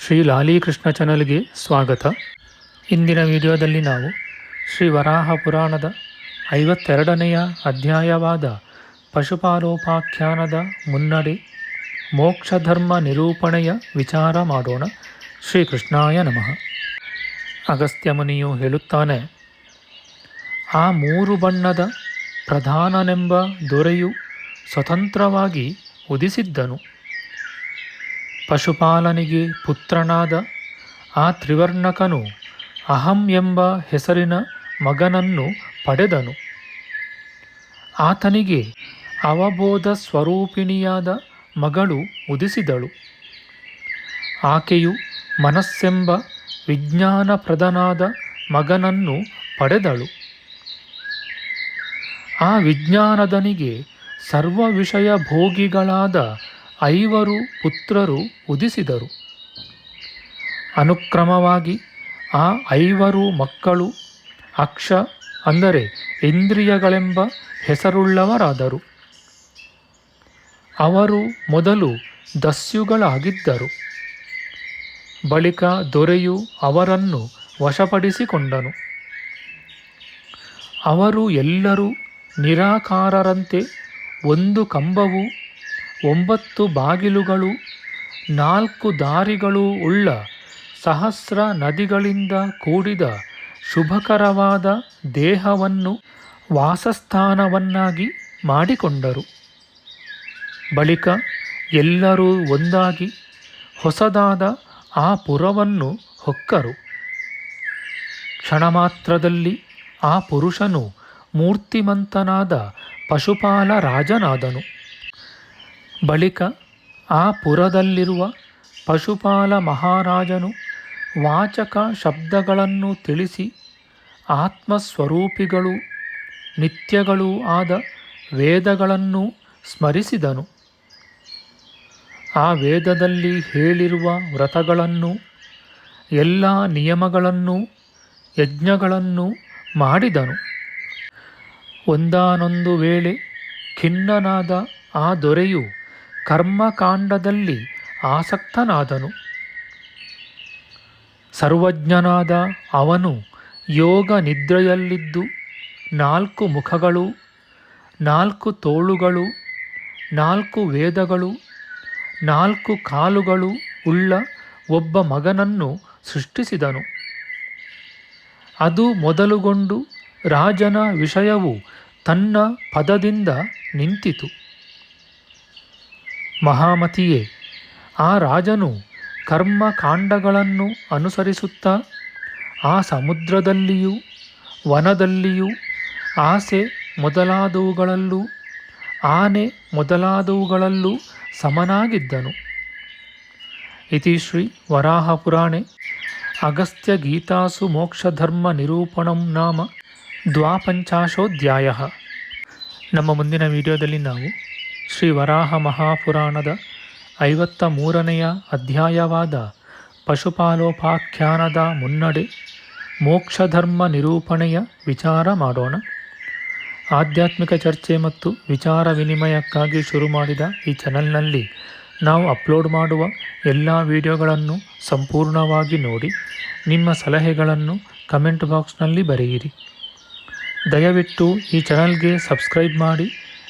ಶ್ರೀ ಲಾಲೀಕೃಷ್ಣ ಚಾನಲ್ಗೆ ಸ್ವಾಗತ. ಇಂದಿನ ವಿಡಿಯೋದಲ್ಲಿ ನಾವು ಶ್ರೀ ವರಾಹ ಪುರಾಣದ ಐವತ್ತೆರಡನೆಯ ಅಧ್ಯಾಯವಾದ ಪಶುಪಾಲೋಪಾಖ್ಯಾನದ ಮುನ್ನಡೆ ಮೋಕ್ಷಧರ್ಮ ನಿರೂಪಣೆಯ ವಿಚಾರ ಮಾಡೋಣ. ಶ್ರೀಕೃಷ್ಣಾಯ ನಮಃ. ಅಗಸ್ತ್ಯ ಮುನಿಯು ಹೇಳುತ್ತಾನೆ, ಆ ಮೂರು ಬಣ್ಣದ ಪ್ರಧಾನನೆಂಬ ದೊರೆಯು ಸ್ವತಂತ್ರವಾಗಿ ಉದಿಸಿದ್ದನು. ಪಶುಪಾಲನಿಗೆ ಪುತ್ರನಾದ ಆ ತ್ರಿವರ್ಣಕನು ಅಹಂ ಎಂಬ ಹೆಸರಿನ ಮಗನನ್ನು ಪಡೆದನು. ಆತನಿಗೆ ಅವಬೋಧ ಸ್ವರೂಪಿಣಿಯಾದ ಮಗಳು ಉದಿಸಿದಳು. ಆಕೆಯು ಮನಸ್ಸೆಂಬ ವಿಜ್ಞಾನಪ್ರದನಾದ ಮಗನನ್ನು ಪಡೆದಳು. ಆ ವಿಜ್ಞಾನದನಿಗೆ ಸರ್ವ ವಿಷಯ ಭೋಗಿಗಳಾದ ಐವರು ಪುತ್ರರು ಉದಿಸಿದರು. ಅನುಕ್ರಮವಾಗಿ ಆ ಐವರು ಮಕ್ಕಳು ಅಕ್ಷ ಅಂದರೆ ಇಂದ್ರಿಯಗಳೆಂಬ ಹೆಸರುಳ್ಳವರಾದರು. ಅವರು ಮೊದಲು ದಸ್ಯುಗಳಾಗಿದ್ದರು. ಬಳಿಕ ದೊರೆಯು ಅವರನ್ನು ವಶಪಡಿಸಿಕೊಂಡನು. ಅವರು ಎಲ್ಲರೂ ನಿರಾಕಾರರಂತೆ ಒಂದು ಕಂಬವು ಒಂಬತ್ತು ಬಾಗಿಲುಗಳು, ನಾಲ್ಕು ದಾರಿಗಳು ಉಳ್ಳ ಸಹಸ್ರ ನದಿಗಳಿಂದ ಕೂಡಿದ ಶುಭಕರವಾದ ದೇಹವನ್ನು ವಾಸಸ್ಥಾನವನ್ನಾಗಿ ಮಾಡಿಕೊಂಡರು. ಬಳಿಕ ಎಲ್ಲರೂ ಒಂದಾಗಿ ಹೊಸದಾದ ಆ ಪುರವನ್ನು ಹೊಕ್ಕರು. ಕ್ಷಣ ಮಾತ್ರದಲ್ಲಿ ಆ ಪುರುಷನು ಮೂರ್ತಿಮಂತನಾದ ಪಶುಪಾಲ ರಾಜನಾದನು ಬಳಿಕ ಆ ಪುರದಲ್ಲಿರುವ ಪಶುಪಾಲ ಮಹಾರಾಜನು ವಾಚಕ ಶಬ್ದಗಳನ್ನು ತಿಳಿಸಿ ಆತ್ಮಸ್ವರೂಪಿಗಳು ನಿತ್ಯಗಳೂ ಆದ ವೇದಗಳನ್ನು ಸ್ಮರಿಸಿದನು. ಆ ವೇದದಲ್ಲಿ ಹೇಳಿರುವ ವ್ರತಗಳನ್ನು, ಎಲ್ಲ ನಿಯಮಗಳನ್ನು, ಯಜ್ಞಗಳನ್ನು ಮಾಡಿದನು. ಒಂದಾನೊಂದು ವೇಳೆ ಖಿನ್ನನಾದ ಆ ದೊರೆಯು ಕರ್ಮಕಾಂಡದಲ್ಲಿ ಆಸಕ್ತನಾದನು. ಸರ್ವಜ್ಞನಾದ ಅವನು ಯೋಗ ನಿದ್ರೆಯಲ್ಲಿದ್ದು ನಾಲ್ಕು ಮುಖಗಳು, ನಾಲ್ಕು ತೋಳುಗಳು, ನಾಲ್ಕು ವೇದಗಳು, ನಾಲ್ಕು ಕಾಲುಗಳು ಉಳ್ಳ ಒಬ್ಬ ಮಗನನ್ನು ಸೃಷ್ಟಿಸಿದನು. ಅದು ಮೊದಲುಗೊಂಡು ರಾಜನ ವಿಷಯವು ತನ್ನ ಪದದಿಂದ ನಿಂತಿತು. ಮಹಾಮತಿಯೇ, ಆ ರಾಜನು ಕರ್ಮಕಾಂಡಗಳನ್ನು ಅನುಸರಿಸುತ್ತಾ ಆ ಸಮುದ್ರದಲ್ಲಿಯೂ ವನದಲ್ಲಿಯೂ ಆಸೆ ಮೊದಲಾದವುಗಳಲ್ಲೂ ಆನೆ ಮೊದಲಾದವುಗಳಲ್ಲೂ ಸಮನಾಗಿದ್ದನು. ಇತಿ ಶ್ರೀ ವರಾಹಪುರಾಣೆ ಅಗಸ್ತ್ಯ ಗೀತಾಸು ಮೋಕ್ಷಧರ್ಮ ನಿರೂಪಣಂ ನಾಮ ದ್ವಾಪಂಚಾಶೋಧ್ಯಾಯ. ನಮ್ಮ ಮುಂದಿನ ವಿಡಿಯೋದಲ್ಲಿ ನಾವು ಶ್ರೀ ವರಾಹ ಮಹಾಪುರಾಣದ ಐವತ್ತ ಮೂರನೆಯ ಅಧ್ಯಾಯವಾದ ಪಶುಪಾಲೋಪಾಖ್ಯಾನದ ಮುನ್ನಡೆ ಮೋಕ್ಷಧರ್ಮ ನಿರೂಪಣೆಯ ವಿಚಾರ ಮಾಡೋಣ. ಆಧ್ಯಾತ್ಮಿಕ ಚರ್ಚೆ ಮತ್ತು ವಿಚಾರ ವಿನಿಮಯಕ್ಕಾಗಿ ಶುರು ಮಾಡಿದ ಈ ಚಾನಲ್ನಲ್ಲಿ ನಾವು ಅಪ್ಲೋಡ್ ಮಾಡುವ ಎಲ್ಲ ವಿಡಿಯೋಗಳನ್ನು ಸಂಪೂರ್ಣವಾಗಿ ನೋಡಿ, ನಿಮ್ಮ ಸಲಹೆಗಳನ್ನು ಕಮೆಂಟ್ ಬಾಕ್ಸ್ನಲ್ಲಿ ಬರೆಯಿರಿ. ದಯವಿಟ್ಟು ಈ ಚಾನಲ್ಗೆ ಸಬ್ಸ್ಕ್ರೈಬ್ ಮಾಡಿ